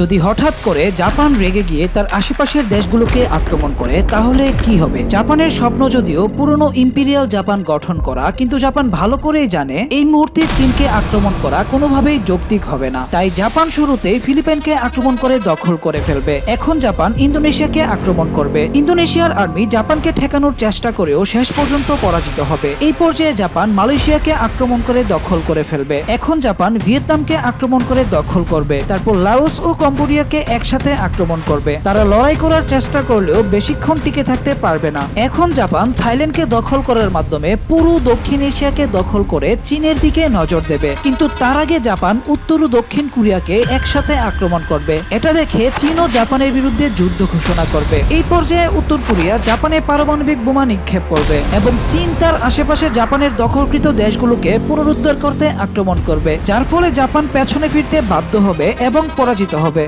যদি হঠাৎ করে জাপান রেগে গিয়ে তার আশেপাশের দেশগুলোকে আক্রমণ করে, তাহলে কি হবে? জাপানের স্বপ্ন যদিও পুরনো ইম্পিরিয়াল জাপান গঠন করা, কিন্তু জাপান ভালো করেই জানে এই মুহূর্তে চীনকে আক্রমণ করা কোনোভাবেই যৌক্তিক হবে না। তাই জাপান শুরুতেই ফিলিপাইনকে আক্রমণ করে দখল করে ফেলবে। এখন জাপান ইন্দোনেশিয়াকে আক্রমণ করবে। ইন্দোনেশিয়ার আর্মি জাপানকে ঠেকানোর চেষ্টা করেও শেষ পর্যন্ত পরাজিত হবে। এই পর্যায়ে জাপান মালয়েশিয়াকে আক্রমণ করে দখল করে ফেলবে। এখন জাপান ভিয়েতনামকে আক্রমণ করে দখল করবে। তারপর লাওস ও কম্বোডিয়াকে একসাথে আক্রমণ করবে। তারা লড়াই করার চেষ্টা করলেও বেশিক্ষণ টিকে থাকতে পারবে না। এখন জাপান থাইল্যান্ডকে দখল করার মাধ্যমে পুরো দক্ষিণ এশিয়াকে দখল করে চীনের দিকে নজর দেবে। কিন্তু তার আগে জাপান উত্তর ও দক্ষিণ কোরিয়াকে একসাথে আক্রমণ করবে। এটা দেখে চীন ও জাপানের বিরুদ্ধে যুদ্ধ ঘোষণা করবে। এই পর্যায়ে উত্তর কোরিয়া জাপানে পারমাণবিক বোমা নিক্ষেপ করবে এবং চীন তার আশেপাশে জাপানের দখলকৃত দেশগুলোকে পুনরুদ্ধার করতে আক্রমণ করবে, যার ফলে জাপান পেছনে ফিরতে বাধ্য হবে এবং পরাজিত হবে।